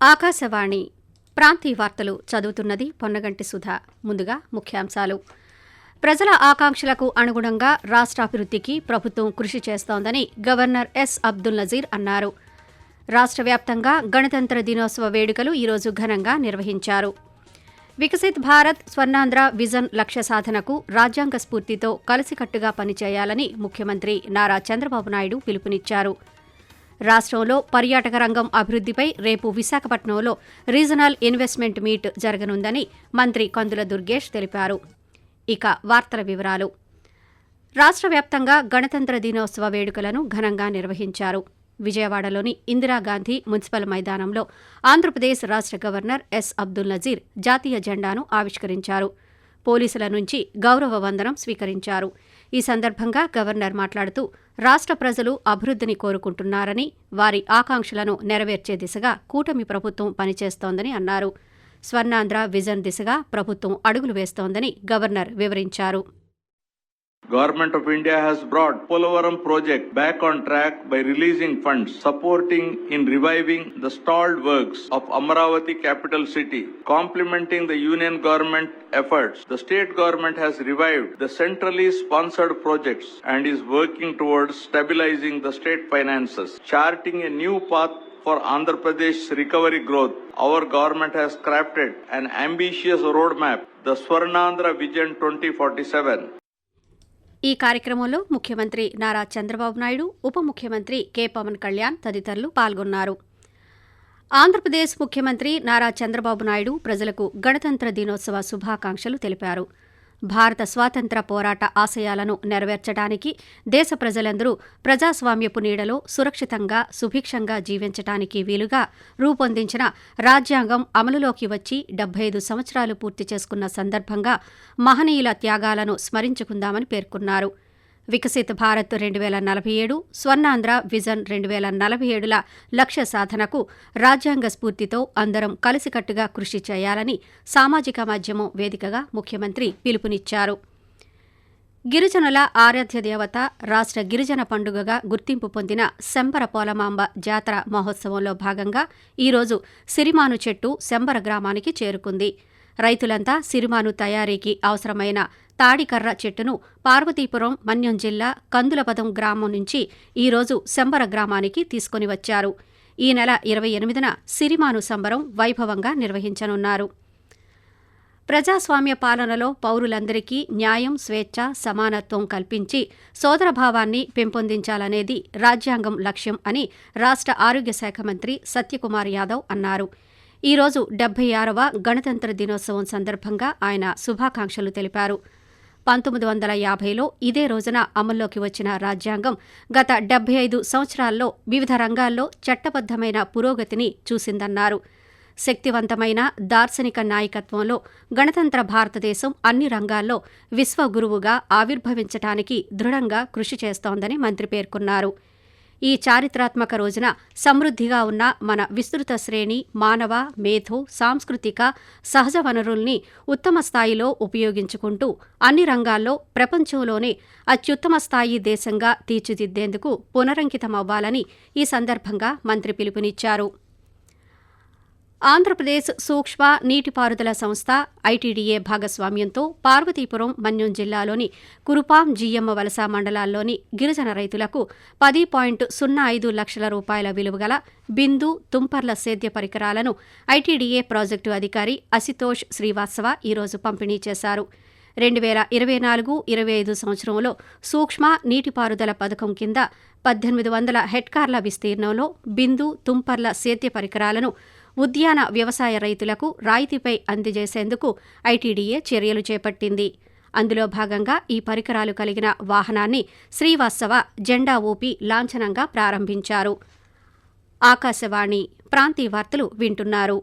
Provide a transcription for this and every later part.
ఆకాశవాణి ప్రాంతీయ వార్తలు చదువుతున్నది పొన్నగంటి సుధా. ముందుగా ముఖ్యాంశాలు. ప్రజల ఆకాంక్షలకు అనుగుణంగా రాష్ట్రాభివృద్ధికి ప్రభుత్వం కృషి చేస్తోందని గవర్నర్ ఎస్. అబ్దుల్ నజీర్ అన్నారు. రాష్ట్ర వ్యాప్తంగా గణతంత్ర దినోత్సవ వేడుకలు ఈరోజు ఘనంగా నిర్వహించారు. వికసిత్ భారత్ స్వర్ణాంధ్ర విజన్ లక్ష్య సాధనకు రాజ్యాంగ స్ఫూర్తితో కలిసికట్టుగా పనిచేయాలని ముఖ్యమంత్రి నారా చంద్రబాబు నాయుడు పిలుపునిచ్చారు. రాష్ట్రంలో పర్యాటక రంగం అభివృద్ధిపై రేపు విశాఖపట్నంలో రీజనల్ ఇన్వెస్ట్మెంట్ మీట్ జరగనుందని మంత్రి కందుల దుర్గేష్ తెలిపారు. ఇక వార్తల వివరాలు. రాష్ట్ర వ్యాప్తంగా గణతంత్ర దినోత్సవ వేడుకలను ఘనంగా నిర్వహించారు. విజయవాడలోని ఇందిరాగాంధీ మున్సిపల్ మైదానంలో ఆంధ్రప్రదేశ్ రాష్ట్ర గవర్నర్ ఎస్ అబ్దుల్ నజీర్ జాతీయ జెండాను ఆవిష్కరించారు. పోలీసుల నుంచి గౌరవ వందనం స్వీకరించారు. ఈ సందర్భంగా గవర్నర్ మాట్లాడుతూ రాష్ట్ర ప్రజలు అభివృద్ధిని కోరుకుంటున్నారని వారి ఆకాంక్షలను నెరవేర్చే దిశగా కూటమి ప్రభుత్వం పనిచేస్తోందని అన్నారు. స్వర్ణాంధ్ర విజన్ దిశగా ప్రభుత్వం అడుగులు వేస్తోందని గవర్నర్ వివరించారు. Government of India has brought Polavaram project back on track by releasing funds supporting in reviving the stalled works of Amaravati capital city. Complementing the union government efforts, the state government has revived the centrally sponsored projects and is working towards stabilizing the state finances, charting a new path for Andhra Pradesh recovery growth. Our government has crafted an ambitious roadmap, the Swarnandhra Vision 2047. ఈ కార్యక్రమంలో ముఖ్యమంత్రి నారా చంద్రబాబు నాయుడు ఉప ముఖ్యమంత్రి K. Pawan Kalyan తదితరులు పాల్గొన్నారు. ఆంధ్రప్రదేశ్ ముఖ్యమంత్రి నారా చంద్రబాబు నాయుడు ప్రజలకు గణతంత్ర దినోత్సవ శుభాకాంక్షలు తెలిపారు. భారత స్వాతంత్ర పోరాట ఆశయాలను నెరవేర్చడానికి దేశ ప్రజలందరూ ప్రజాస్వామ్యపు నీడలో సురక్షితంగా సుభిక్షంగా జీవించటానికి వీలుగా రూపొందించిన రాజ్యాంగం అమలులోకి వచ్చి డెబ్బై ఐదు సంవత్సరాలు పూర్తి చేసుకున్న సందర్భంగా మహనీయుల త్యాగాలను స్మరించుకుందామని పేర్కొన్నారు. వికసిత భారత్ రెండు వేల నలభై ఏడు స్వర్ణాంధ్ర విజన్ రెండు వేల నలభై ఏడుల లక్ష్య సాధనకు రాజ్యాంగ స్ఫూర్తితో అందరం కలిసికట్టుగా కృషి చేయాలని సామాజిక మాధ్యమం వేదికగా ముఖ్యమంత్రి పిలుపునిచ్చారు. గిరిజనుల ఆరాధ్య దేవత రాష్ట్ర గిరిజన పండుగగా గుర్తింపు పొందిన శంబర పోలమాంబ జాతర మహోత్సవంలో భాగంగా ఈరోజు సిరిమాను చెట్టు శంబర గ్రామానికి చేరుకుంది. రైతులంతా సిరిమాను తయారీకి అవసరమైన తాడికర్ర చెట్టును పార్వతీపురం మన్యం జిల్లా కందులపదం గ్రామం నుంచి ఈరోజు శంబర గ్రామానికి తీసుకుని వచ్చారు. ఈ నెల ఇరవై ఎనిమిదిన సిరిమాను సంబరం వైభవంగా నిర్వహించనున్నారు. ప్రజాస్వామ్య పాలనలో పౌరులందరికీ న్యాయం స్వేచ్ఛ సమానత్వం కల్పించి సోదరభావాన్ని పెంపొందించాలనేది రాజ్యాంగం లక్ష్యం అని రాష్ట్ర ఆరోగ్య శాఖ మంత్రి సత్యకుమార్ యాదవ్ అన్నారు. ఈ రోజు డెబ్బై ఆరవ గణతంత్ర దినోత్సవం సందర్భంగా ఆయన శుభాకాంక్షలు తెలిపారు. పంతొమ్మిది వందల యాభైలో ఇదే రోజున అమల్లోకి వచ్చిన రాజ్యాంగం గత డెబ్బై ఐదు సంవత్సరాల్లో వివిధ రంగాల్లో చట్టబద్దమైన పురోగతిని చూసిందన్నారు. శక్తివంతమైన దార్శనిక నాయకత్వంలో గణతంత్ర భారతదేశం అన్ని రంగాల్లో విశ్వగురువుగా ఆవిర్భవించటానికి దృఢంగా కృషి చేస్తోందని మంత్రి పేర్కొన్నారు. ఈ చారిత్రాత్మక రోజున సమృద్ధిగా ఉన్న మన విస్తృత శ్రేణి మానవ మేధో సాంస్కృతిక సహజ వనరుల్ని ఉత్తమ స్థాయిలో ఉపయోగించుకుంటూ అన్ని రంగాల్లో ప్రపంచంలోనే అత్యుత్తమ స్థాయి దేశంగా తీర్చిదిద్దేందుకు పునరంకితమవ్వాలని ఈ సందర్భంగా మంత్రి పిలుపునిచ్చారు. ఆంధ్రప్రదేశ్ సూక్ష్మ నీటిపారుదల సంస్థ ఐటీడీఏ భాగస్వామ్యంతో పార్వతీపురం మన్యం జిల్లాలోని కురుపాం జీఎమ్మ వలస మండలాల్లోని గిరిజన రైతులకు పది పాయింట్ సున్నా ఐదు లక్షల రూపాయల విలువగల బిందు తుంపర్ల సేద్య పరికరాలను ఐటీడీఏ ప్రాజెక్టు అధికారి అసితోష్ శ్రీవాత్సవ ఈరోజు పంపిణీ చేశారు. రెండు వేల ఇరవై నాలుగు ఇరవై ఐదు సంవత్సరంలో సూక్ష్మ నీటిపారుదల పథకం కింద పద్దెనిమిది వందల హెక్టార్ల విస్తీర్ణంలో బిందు తుంపర్ల సేద్య పరికరాలను ఉద్యాన వ్యవసాయ రైతులకు రాయితీపై అందజేసేందుకు ఐటీడీఏ చర్యలు చేపట్టింది. అందులో భాగంగా ఈ పరికరాలు కలిగిన వాహనాన్ని శ్రీవాత్సవ జెండా ఊపి లాంఛనంగా ప్రారంభించారు. ఆకాశవాణి ప్రాంతీయ వార్తలు వింటున్నారు.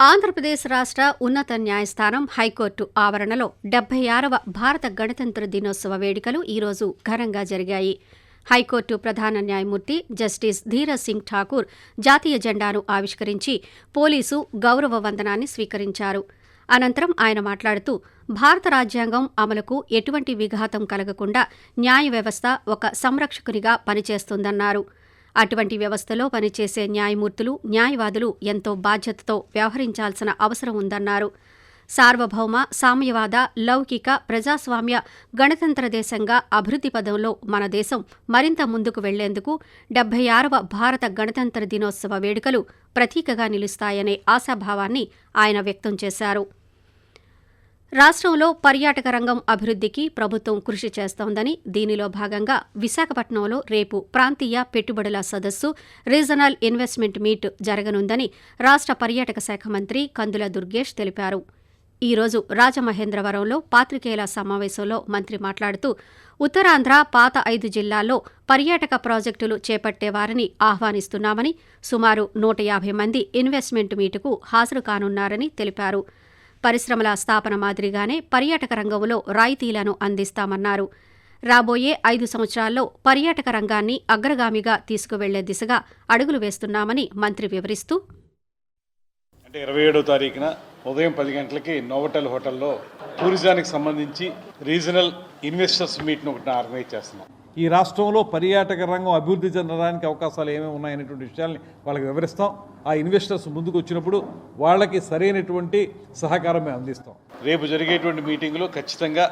ఆంధ్రప్రదేశ్ రాష్ట్ర ఉన్నత న్యాయస్థానం హైకోర్టు ఆవరణలో డెబ్బై ఆరవ భారత గణతంత్ర దినోత్సవ వేడుకలు ఈరోజు ఘనంగా జరిగాయి. హైకోర్టు ప్రధాన న్యాయమూర్తి జస్టిస్ ధీర సింగ్ ఠాకూర్ జాతీయ జెండాను ఆవిష్కరించి పోలీసు గౌరవ వందనాన్ని స్వీకరించారు. అనంతరం ఆయన మాట్లాడుతూ భారత రాజ్యాంగం అమలుకు ఎటువంటి విఘాతం కలగకుండా న్యాయ వ్యవస్థ ఒక సంరక్షకునిగా పనిచేస్తుందన్నారు. అటువంటి వ్యవస్థలో పనిచేసే న్యాయమూర్తులు న్యాయవాదులు ఎంతో బాధ్యతతో వ్యవహరించాల్సిన అవసరం ఉందన్నారు. సార్వభౌమ సామ్యవాద లౌకిక ప్రజాస్వామ్య గణతంత్ర దేశంగా అభివృద్ధి పదంలో మన దేశం మరింత ముందుకు వెళ్ళేందుకు డెబ్బై ఆరవ భారత గణతంత్ర దినోత్సవ వేడుకలు ప్రతీకగా నిలుస్తాయనే ఆశాభావాన్ని ఆయన వ్యక్తం చేశారు. రాష్ట్రంలో పర్యాటక రంగం అభివృద్ధికి ప్రభుత్వం కృషి చేస్తోందని దీనిలో భాగంగా విశాఖపట్నంలో రేపు ప్రాంతీయ పెట్టుబడుల సదస్సు రీజనల్ ఇన్వెస్ట్మెంట్ మీట్ జరగనుందని రాష్ట్ర పర్యాటక శాఖ మంత్రి కందుల దుర్గేష్ తెలిపారు. ఈ రోజు రాజమహేంద్రవరంలో పాత్రికేయుల సమావేశంలో మంత్రి మాట్లాడుతూ ఉత్తరాంధ్ర పాత ఐదు జిల్లాల్లో పర్యాటక ప్రాజెక్టులు చేపట్టేవారిని ఆహ్వానిస్తున్నామని సుమారు నూట యాభై మంది ఇన్వెస్ట్మెంట్ మీటుకు హాజరు కానున్నారని తెలిపారు. పరిశ్రమల స్థాపన మాదిరిగానే పర్యాటక రంగంలో రాయితీలను అందిస్తామన్నారు. రాబోయే ఐదు సంవత్సరాల్లో పర్యాటక రంగాన్ని అగ్రగామిగా తీసుకువెళ్ళే దిశగా అడుగులు వేస్తున్నామని మంత్రి వివరిస్తూ అంటే ఇరవై ఏడో తారీఖున ఉదయం పది గంటలకి నోవటల్ హోటల్లో టూరిజానికి సంబంధించి రీజనల్ ఇన్వెస్టర్స్ మీట్ను ఒకటి ఆర్గనైజ్ చేస్తున్నాం. ఈ రాష్ట్రంలో పర్యాటక రంగం అభివృద్ధి చెందడానికి అవకాశాలు ఏమేమి ఉన్నాయనేటువంటి విషయాల్ని వాళ్ళకి వివరిస్తాం. ఆ ఇన్వెస్టర్స్ ముందుకు వచ్చినప్పుడు వాళ్ళకి సరైనటువంటి సహకారం మేము అందిస్తాం. రేపు జరిగేటువంటి మీటింగ్లో ఖచ్చితంగా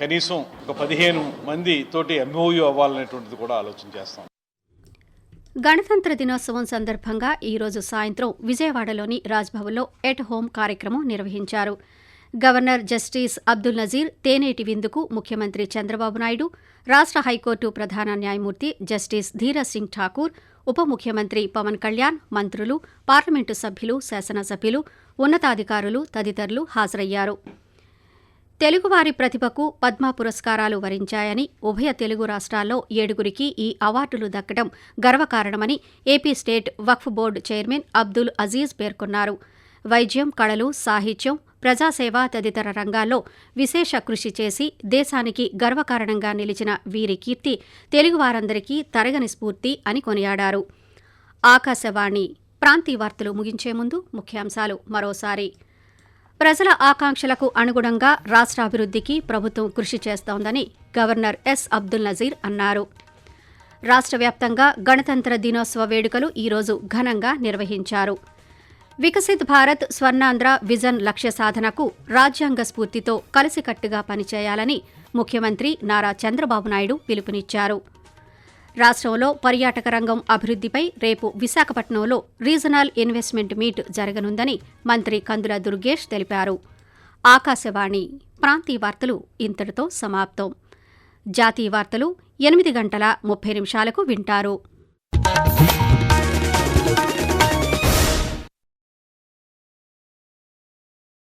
కనీసం ఒక పదిహేను మంది తోటి ఎంఓయూ అవ్వాలనేటువంటిది కూడా ఆలోచన చేస్తాం. గణతంత్ర దినోత్సవం సందర్భంగా ఈ రోజు సాయంత్రం విజయవాడలోని రాజ్భవన్లో ఎట్ హోమ్ కార్యక్రమం నిర్వహించారు. గవర్నర్ జస్టిస్ అబ్దుల్ నజీర్ తేనేటి విందుకు ముఖ్యమంత్రి చంద్రబాబు నాయుడు రాష్ట్ర హైకోర్టు ప్రధాన న్యాయమూర్తి జస్టిస్ ధీరజ్ సింగ్ ఠాకూర్ ఉప ముఖ్యమంత్రి పవన్ కళ్యాణ్ మంత్రులు పార్లమెంటు సభ్యులు శాసనసభ్యులు ఉన్నతాధికారులు తదితరులు హాజరయ్యారు. తెలుగువారి ప్రతిభకు పద్మ పురస్కారాలు వరించాయని ఉభయ తెలుగు రాష్ట్రాల్లో ఏడుగురికి ఈ అవార్డులు దక్కడం గర్వకారణమని AP state Waqf board chairman Abdul Aziz పేర్కొన్నారు. వైద్యం కళలు సాహిత్యం ప్రజాసేవ తదితర రంగాల్లో విశేష కృషి చేసి దేశానికి గర్వకారణంగా నిలిచిన వీరి కీర్తి తెలుగువారందరికీ తరగని స్ఫూర్తి అని కొనియాడారు. ఆకాశవాణి ప్రాంతీయ వార్తలు ముగించే ముందు ముఖ్యాంశాలు. మరోసారి ప్రజల ఆకాంక్షలకు అనుగుణంగా రాష్ట్ర అభివృద్ధికి ప్రభుత్వం కృషి చేస్తోందని గవర్నర్ ఎస్. అబ్దుల్ నజీర్ అన్నారు. రాష్ట్ర వ్యాప్తంగా గణతంత్ర దినోత్సవ వేడుకలు ఈరోజు ఘనంగా నిర్వహించారు. వికసిత్ భారత్ స్వర్ణాంధ్ర విజన్ లక్ష్య సాధనకు రాజ్యాంగ స్ఫూర్తితో కలిసికట్టుగా పనిచేయాలని ముఖ్యమంత్రి నారా చంద్రబాబు నాయుడు పిలుపునిచ్చారు. రాష్ట్రంలో పర్యాటక రంగం అభివృద్ధిపై రేపు విశాఖపట్నంలో రీజనల్ ఇన్వెస్ట్మెంట్ మీట్ జరగనుందని మంత్రి కందుల దుర్గేష్ తెలిపారు. ఆకాశవాణి ప్రాంతీయ వార్తలు ఇంతటితో సమాప్తం. జాతీయ వార్తలు ఎనిమిది గంటల ముప్పై నిమిషాలకు వింటారు.